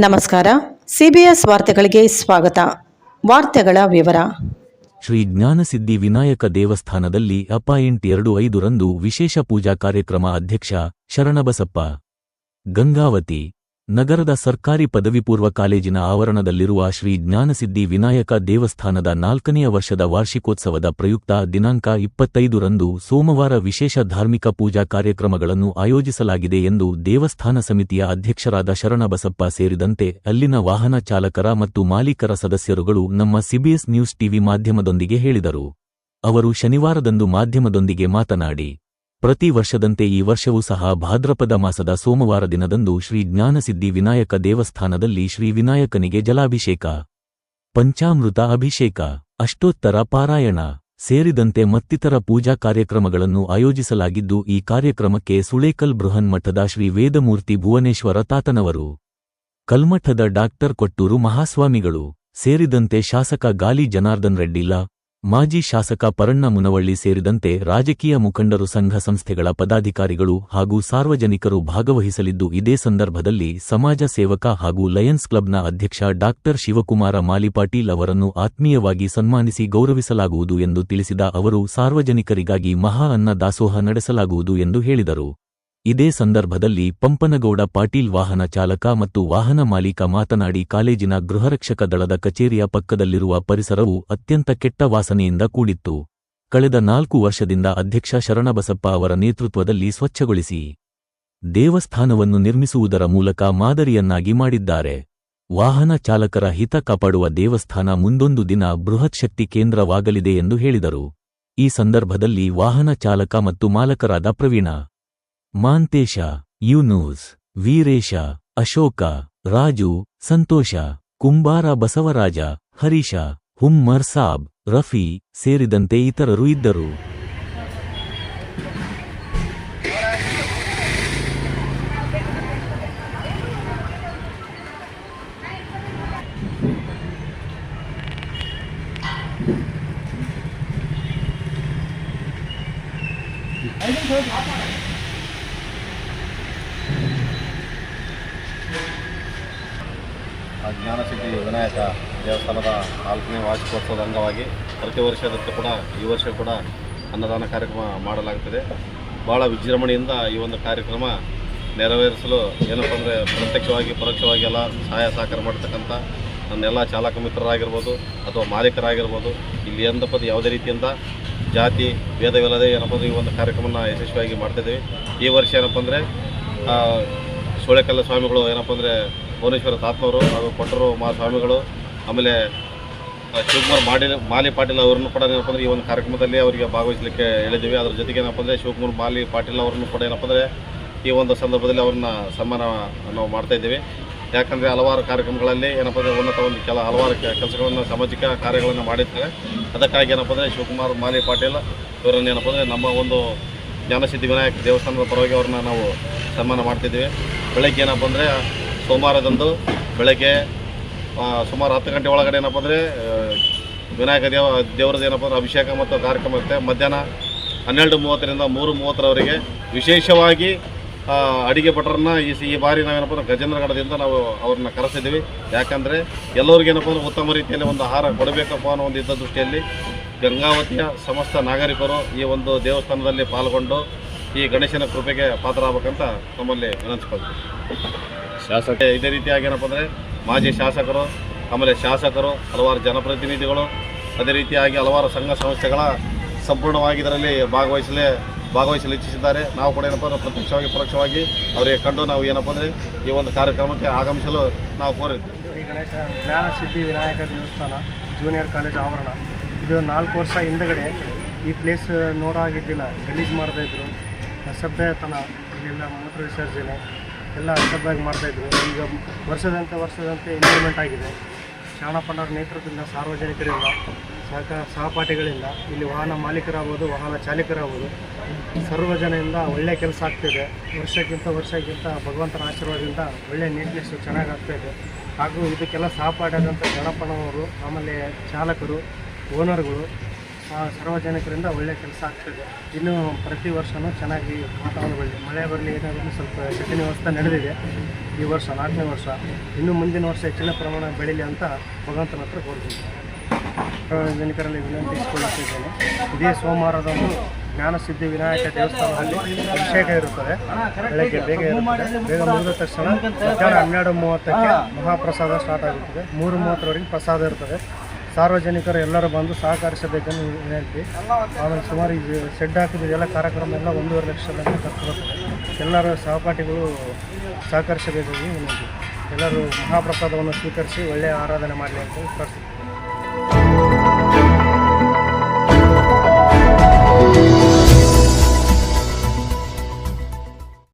ನಮಸ್ಕಾರ. ಸಿಬಿಎಸ್ ವಾರ್ತೆಗಳಿಗೆ ಸ್ವಾಗತ. ವಾರ್ತೆಗಳ ವಿವರ. ಶ್ರೀ ಜ್ಞಾನಸಿದ್ಧಿ ವಿನಾಯಕ ದೇವಸ್ಥಾನದಲ್ಲಿ ಅಪಾಯಿಂಟ್ ಎರಡು ಐದರಂದು ವಿಶೇಷ ಪೂಜಾ ಕಾರ್ಯಕ್ರಮ ಅಧ್ಯಕ್ಷ ಶರಣಬಸಪ್ಪ. ಗಂಗಾವತಿ. ನಗರದ ಸರ್ಕಾರಿ ಪದವಿ ಪೂರ್ವ ಕಾಲೇಜಿನ ಆವರಣದಲ್ಲಿರುವ ಶ್ರೀ ಜ್ಞಾನಸಿದ್ಧಿ ವಿನಾಯಕ ದೇವಸ್ಥಾನದ ನಾಲ್ಕನೆಯ ವರ್ಷದ ವಾರ್ಷಿಕೋತ್ಸವದ ಪ್ರಯುಕ್ತ ದಿನಾಂಕ ಇಪ್ಪತ್ತೈದರಂದು ಸೋಮವಾರ ವಿಶೇಷ ಧಾರ್ಮಿಕ ಪೂಜಾ ಕಾರ್ಯಕ್ರಮಗಳನ್ನು ಆಯೋಜಿಸಲಾಗಿದೆ ಎಂದು ದೇವಸ್ಥಾನ ಸಮಿತಿಯ ಅಧ್ಯಕ್ಷರಾದ ಶರಣಬಸಪ್ಪ ಸೇರಿದಂತೆ ಅಲ್ಲಿನ ವಾಹನ ಚಾಲಕರ ಮತ್ತು ಮಾಲೀಕರ ಸದಸ್ಯರುಗಳು ನಮ್ಮ ಸಿಬಿಎಸ್ ನ್ಯೂಸ್ ಟಿವಿ ಮಾಧ್ಯಮದೊಂದಿಗೆ ಹೇಳಿದರು. ಅವರು ಶನಿವಾರದಂದು ಮಾಧ್ಯಮದೊಂದಿಗೆ ಮಾತನಾಡಿ ಪ್ರತಿ ವರ್ಷದಂತೆ ಈ ವರ್ಷವೂ ಸಹ ಭಾದ್ರಪದ ಮಾಸದ ಸೋಮವಾರ ದಿನದಂದು ಶ್ರೀ ಜ್ಞಾನಸಿದ್ಧಿ ವಿನಾಯಕ ದೇವಸ್ಥಾನದಲ್ಲಿ ಶ್ರೀ ವಿನಾಯಕನಿಗೆ ಜಲಾಭಿಷೇಕ, ಪಂಚಾಮೃತ ಅಭಿಷೇಕ, ಅಷ್ಟೋತ್ತರ ಪಾರಾಯಣ ಸೇರಿದಂತೆ ಮತ್ತಿತರ ಪೂಜಾ ಕಾರ್ಯಕ್ರಮಗಳನ್ನು ಆಯೋಜಿಸಲಾಗಿದ್ದು ಈ ಕಾರ್ಯಕ್ರಮಕ್ಕೆ ಸುಳೇಕಲ್ ಬೃಹನ್ಮಠದ ಶ್ರೀ ವೇದಮೂರ್ತಿ ಭುವನೇಶ್ವರ ತಾತನವರು, ಕಲ್ಮಠದ ಡಾಕ್ಟರ್ ಕೊಟ್ಟೂರು ಮಹಾಸ್ವಾಮಿಗಳು ಸೇರಿದಂತೆ ಶಾಸಕ ಗಾಲಿ ಜನಾರ್ದನ್ ರೆಡ್ಡಿಲ್ಲ ಮಾಜಿ ಶಾಸಕ ಪರಣ್ಣ ಮುನವಳ್ಳಿ ಸೇರಿದಂತೆ ರಾಜಕೀಯ ಮುಖಂಡರು ಸಂಘ ಸಂಸ್ಥೆಗಳ ಪದಾಧಿಕಾರಿಗಳು ಹಾಗೂ ಸಾರ್ವಜನಿಕರು ಭಾಗವಹಿಸಲಿದ್ದು ಇದೇ ಸಂದರ್ಭದಲ್ಲಿ ಸಮಾಜ ಸೇವಕ ಹಾಗೂ ಲಯನ್ಸ್ ಕ್ಲಬ್ನ ಅಧ್ಯಕ್ಷ ಡಾಕ್ಟರ್ ಶಿವಕುಮಾರ ಮಾಲಿಪಾಟೀಲ್ ಅವರನ್ನು ಆತ್ಮೀಯವಾಗಿ ಸನ್ಮಾನಿಸಿ ಗೌರವಿಸಲಾಗುವುದು ಎಂದು ತಿಳಿಸಿದ ಅವರು, ಸಾರ್ವಜನಿಕರಿಗಾಗಿ ಮಹಾ ಅನ್ನ ದಾಸೋಹ ನಡೆಸಲಾಗುವುದು ಎಂದು ಹೇಳಿದರು. ಇದೇ ಸಂದರ್ಭದಲ್ಲಿ ಪಂಪನಗೌಡ ಪಾಟೀಲ್ ವಾಹನ ಚಾಲಕ ಮತ್ತು ವಾಹನ ಮಾಲೀಕ ಮಾತನಾಡಿ ಕಾಲೇಜಿನ ಗೃಹರಕ್ಷಕ ದಳದ ಕಚೇರಿಯ ಪಕ್ಕದಲ್ಲಿರುವ ಪರಿಸರವು ಅತ್ಯಂತ ಕೆಟ್ಟ ವಾಸನೆಯಿಂದ ಕೂಡಿತ್ತು. ಕಳೆದ ನಾಲ್ಕು ವರ್ಷದಿಂದ ಅಧ್ಯಕ್ಷ ಶರಣಬಸಪ್ಪ ಅವರ ನೇತೃತ್ವದಲ್ಲಿ ಸ್ವಚ್ಛಗೊಳಿಸಿ ದೇವಸ್ಥಾನವನ್ನು ನಿರ್ಮಿಸುವುದರ ಮೂಲಕ ಮಾದರಿಯನ್ನಾಗಿ ಮಾಡಿದ್ದಾರೆ. ವಾಹನ ಚಾಲಕರ ಹಿತ ಕಾಪಾಡುವ ದೇವಸ್ಥಾನ ಮುಂದೊಂದು ದಿನ ಬೃಹತ್ ಶಕ್ತಿ ಕೇಂದ್ರವಾಗಲಿದೆ ಎಂದು ಹೇಳಿದರು. ಈ ಸಂದರ್ಭದಲ್ಲಿ ವಾಹನ ಚಾಲಕ ಮತ್ತು ಮಾಲಕರಾದ ಪ್ರವೀಣ ಮಾಂತೇಶ, ಯೂನೂಸ್, ವೀರೇಶ, ಅಶೋಕ, ರಾಜು, ಸಂತೋಷ, ಕುಂಬಾರ ಬಸವರಾಜ, ಹರೀಶ, ಹುಮ್ಮರ್ ಸಾಬ್, ರಫಿ ಸೇರಿದಂತೆ ಇತರರು ಇದ್ದರು. ಜ್ಞಾನಸಿದ್ಧಿ ವಿನಾಯಕ ದೇವಸ್ಥಾನದ ನಾಲ್ಕನೇ ವಾರ್ಷಿಕೋತ್ಸವದ ಅಂಗವಾಗಿ ಪ್ರತಿ ವರ್ಷದಂತೆ ಕೂಡ, ಈ ವರ್ಷ ಕೂಡ ಅನ್ನದಾನ ಕಾರ್ಯಕ್ರಮ ಮಾಡಲಾಗುತ್ತದೆ ಭಾಳ ವಿಜೃಂಭಣೆಯಿಂದ ಈ ಒಂದು ಕಾರ್ಯಕ್ರಮ ನೆರವೇರಿಸಲು ಏನಪ್ಪ ಅಂದರೆ ಪ್ರತ್ಯಕ್ಷವಾಗಿ, ಪರೋಕ್ಷವಾಗಿ ಎಲ್ಲ ಸಹಾಯ ಸಹಕಾರ ಮಾಡ್ತಕ್ಕಂಥ ನನ್ನೆಲ್ಲ ಚಾಲಕ ಮಿತ್ರರಾಗಿರ್ಬೋದು ಅಥವಾ ಮಾಲೀಕರಾಗಿರ್ಬೋದು, ಇಲ್ಲಿ ಎಂದಪ್ಪದ ಯಾವುದೇ ರೀತಿಯಿಂದ ಜಾತಿ ಭೇದವಿಲ್ಲದೆ ಏನಪ್ಪ ಅಂದರೆ ಈ ಒಂದು ಕಾರ್ಯಕ್ರಮನ ಯಶಸ್ವಿಯಾಗಿ ಮಾಡ್ತಿದ್ದೀವಿ ಈ ವರ್ಷ ಏನಪ್ಪ ಅಂದರೆ ಸೋಳೆಕಲ್ಲ ಸ್ವಾಮಿಗಳು ಏನಪ್ಪ ಅಂದರೆ ಭುವನೇಶ್ವರ ತಾತ್ನವರು ಹಾಗೂ ಕೊಟ್ಟರು ಮಹಾಸ್ವಾಮಿಗಳು ಆಮೇಲೆ ಶಿವಕುಮಾರ್ ಮಾಡಿ ಮಾಲಿ ಪಾಟೀಲ್ ಅವರನ್ನು ಕೂಡ ಏನಪ್ಪ ಅಂದರೆ ಈ ಒಂದು ಕಾರ್ಯಕ್ರಮದಲ್ಲಿ ಅವರಿಗೆ ಭಾಗವಹಿಸಲಿಕ್ಕೆ ಹೇಳಿದ್ದೀವಿ. ಅದ್ರ ಜೊತೆಗೆ ಏನಪ್ಪ ಅಂದರೆ ಶಿವಕುಮಾರ್ ಮಾಲಿ ಪಾಟೀಲ್ ಅವರನ್ನು ಕೂಡ ಏನಪ್ಪ ಅಂದರೆ ಈ ಒಂದು ಸಂದರ್ಭದಲ್ಲಿ ಅವ್ರನ್ನ ಸನ್ಮಾನ ನಾವು ಮಾಡ್ತಾ ಇದ್ದೀವಿ. ಯಾಕಂದರೆ ಹಲವಾರು ಕಾರ್ಯಕ್ರಮಗಳಲ್ಲಿ ಏನಪ್ಪ ಅಂದರೆ ಉನ್ನತ ಒಂದು ಕೆಲ ಹಲವಾರು ಕೆಲಸಗಳನ್ನು ಸಾಮಾಜಿಕ ಕಾರ್ಯಗಳನ್ನು ಮಾಡಿರ್ತಾರೆ. ಅದಕ್ಕಾಗಿ ಏನಪ್ಪ ಅಂದರೆ ಶಿವಕುಮಾರ್ ಮಾಲಿ ಪಾಟೀಲ್ ಇವರನ್ನು ಏನಪ್ಪ ಅಂದರೆ ನಮ್ಮ ಒಂದು ಜ್ಞಾನಸಿದ್ಧಿ ವಿನಾಯಕ ದೇವಸ್ಥಾನದ ಪರವಾಗಿ ಅವ್ರನ್ನ ನಾವು ಸನ್ಮಾನ ಮಾಡ್ತಿದ್ದೀವಿ. ಬೆಳಗ್ಗೆ ಏನಪ್ಪ ಅಂದರೆ ಸೋಮವಾರದಂದು ಬೆಳಗ್ಗೆ ಸುಮಾರು ಹತ್ತು ಗಂಟೆ ಒಳಗಡೆ ಏನಪ್ಪ ಅಂದರೆ ವಿನಾಯಕ ದೇವ ದೇವರದ್ದು ಏನಪ್ಪ ಅಂದರೆ ಅಭಿಷೇಕ ಮತ್ತು ಕಾರ್ಯಕ್ರಮ ಇರುತ್ತೆ. ಮಧ್ಯಾಹ್ನ ಹನ್ನೆರಡು ಮೂವತ್ತರಿಂದ ಮೂರು ಮೂವತ್ತರವರೆಗೆ ವಿಶೇಷವಾಗಿ ಅಡಿಗೆ ಭಟ್ರನ್ನ ಈ ಈ ಬಾರಿ ನಾವೇನಪ್ಪ ಅಂದ್ರೆ ಗಜೇಂದ್ರಗಢದಿಂದ ನಾವು ಅವ್ರನ್ನ ಕರೆಸಿದ್ದೀವಿ. ಯಾಕಂದರೆ ಎಲ್ಲರಿಗೂ ಏನಪ್ಪ ಅಂದ್ರೆ ಉತ್ತಮ ರೀತಿಯಲ್ಲಿ ಒಂದು ಆಹಾರ ಕೊಡಬೇಕಪ್ಪ ಅನ್ನೋ ಒಂದು ಇದ್ದ ದೃಷ್ಟಿಯಲ್ಲಿ ಗಂಗಾವತಿಯ ಸಮಸ್ತ ನಾಗರಿಕರು ಈ ಒಂದು ದೇವಸ್ಥಾನದಲ್ಲಿ ಪಾಲ್ಗೊಂಡು ಈ ಗಣೇಶನ ಕೃಪೆಗೆ ಪಾತ್ರರಾಗಬೇಕಂತ ನಮ್ಮಲ್ಲಿ ವಿನಂತಿಸ್ಕೊಳ್ತೀವಿ. ಶಾಸಕ ಇದೇ ರೀತಿಯಾಗಿ ಏನಪ್ಪ ಅಂದರೆ ಮಾಜಿ ಶಾಸಕರು, ಆಮೇಲೆ ಶಾಸಕರು, ಹಲವಾರು ಜನಪ್ರತಿನಿಧಿಗಳು, ಅದೇ ರೀತಿಯಾಗಿ ಹಲವಾರು ಸಂಘ ಸಂಸ್ಥೆಗಳ ಸಂಪೂರ್ಣವಾಗಿ ಇದರಲ್ಲಿ ಭಾಗವಹಿಸಲೇ ಭಾಗವಹಿಸಲು ಇಚ್ಛಿಸಿದ್ದಾರೆ. ನಾವು ಕೂಡ ಏನಪ್ಪ ಅಂದರೆ ಪ್ರತ್ಯಕ್ಷವಾಗಿ, ಪರೋಕ್ಷವಾಗಿ ಅವರಿಗೆ ಕಂಡು ನಾವು ಏನಪ್ಪ ಅಂದರೆ ಈ ಒಂದು ಕಾರ್ಯಕ್ರಮಕ್ಕೆ ಆಗಮಿಸಲು ನಾವು ಕೋರಿದ್ದೇವೆ ಶ್ರೀ ಗಣೇಶ ಸಿದ್ಧಿ ವಿನಾಯಕ ದೇವಸ್ಥಾನ ಜೂನಿಯರ್ ಕಾಲೇಜ್ ಆವರಣ. ಇದು ನಾಲ್ಕು ವರ್ಷ ಹಿಂದಗಡೆ ಈ ಪ್ಲೇಸ್ ನೋಡೋ ಆಗಿದ್ದಿಲ್ಲ ಗಲೀಜು ಮಾಡ್ತಾಯಿದ್ರು ಸಭ್ಯತನ ಇಲ್ಲೆಲ್ಲ ಮೂತ್ರ ವಿಸರ್ಜನೆ. ಎಲ್ಲ ಮಾಡ್ತಾ ಮಾಡ್ತಾಯಿದ್ರು ಈಗ ವರ್ಷದಂತೆ ವರ್ಷದಂತೆ ಇಂಪ್ರೂವ್ಮೆಂಟ್ ಆಗಿದೆ. ಶಾಣಪ್ಪನವ್ರ ನೇತೃತ್ವದಿಂದ ಸಾರ್ವಜನಿಕರಿಂದ ಸಹಕ ಸಹಪಾಠಿಗಳಿಂದ ಇಲ್ಲಿ ವಾಹನ ಮಾಲೀಕರಾಗ್ಬೋದು, ವಾಹನ ಚಾಲಕರಾಗ್ಬೋದು. ಸರ್ವ ಜನರಿಂದ ಒಳ್ಳೆಯ ಕೆಲಸ ಆಗ್ತಿದೆ. ವರ್ಷಕ್ಕಿಂತ ವರ್ಷಕ್ಕಿಂತ ಭಗವಂತನ ಆಶೀರ್ವಾದದಿಂದ ಒಳ್ಳೆಯ ನೀಟ್ನೆಸ್ಸು ಚೆನ್ನಾಗಿ ಆಗ್ತಾಯಿದೆ ಹಾಗೂ ಇದಕ್ಕೆಲ್ಲ ಸಹಪಾಠಿ ಆದಂಥ ಆಮೇಲೆ ಚಾಲಕರು, ಓನರ್ಗಳು ಸಾರ್ವಜನಿಕರಿಂದ ಒಳ್ಳೆಯ ಕೆಲಸ ಆಗ್ತಿದೆ. ಇನ್ನು ಪ್ರತಿ ವರ್ಷವೂ ಚೆನ್ನಾಗಿ ವಾತಾವರಣ ಬರಲಿ ಮಳೆ ಬರಲಿ ಏನಾದರೂ ಸ್ವಲ್ಪ ಸೆಟ್ಟಿನ ವ್ಯವಸ್ಥೆ ನಡೆದಿದೆ. ಈ ವರ್ಷ, ನಾಲ್ಕನೇ ವರ್ಷ. ಇನ್ನು ಮುಂದಿನ ವರ್ಷ ಹೆಚ್ಚಿನ ಪ್ರಮಾಣ ಬೆಳೀಲಿ ಅಂತ ಭಗವಂತನ ಹತ್ರ ಕೋರ್ತೀನಿ ಸಾರ್ವಜನಿಕರಲ್ಲಿ ವಿನಂತಿಸಿಕೊಳ್ಳುತ್ತಿದ್ದೇನೆ ಇದೇ ಸೋಮವಾರದಂದು ಜ್ಞಾನಸಿದ್ಧಿ ವಿನಾಯಕ ದೇವಸ್ಥಾನದಲ್ಲಿ ಅಭಿಷೇಕ ಇರುತ್ತದೆ. ಬೆಳಗ್ಗೆ ಬೇಗ ಇರುತ್ತದೆ. ಬೇಗ ಮುಗಿದ ತಕ್ಷಣ ಹನ್ನೆರಡು ಮೂವತ್ತಕ್ಕೆ ಮಹಾಪ್ರಸಾದ ಸ್ಟಾರ್ಟ್ ಆಗುತ್ತದೆ. ಮೂರು ಮೂವತ್ತರವರೆಗೆ ಪ್ರಸಾದ ಇರ್ತದೆ. ಸಾರ್ವಜನಿಕರು ಎಲ್ಲರೂ ಬಂದು ಸಹಕರಿಸಬೇಕೆಂದು ವಿನಂತಿ. ಆಮೇಲೆ ಸುಮಾರು ಈ ಶೆಡ್ ಹಾಕಿದ ಎಲ್ಲ ಕಾರ್ಯಕ್ರಮ ಎಲ್ಲ ಒಂದೂವರೆ ಲಕ್ಷ ತನಕ ಖರ್ಚು ಬರ್ತದೆ ಎಲ್ಲರೂ ಸಹಪಾಠಿಗಳು ಸಹಕರಿಸಬೇಕಾಗಿ ವಿನಂತಿ. ಎಲ್ಲರೂ ಮಹಾಪ್ರಸಾದವನ್ನು ಸ್ವೀಕರಿಸಿ ಒಳ್ಳೆಯ ಆರಾಧನೆ ಮಾಡಲಿ ಅಂತ ಪ್ರಾರ್ಥನೆ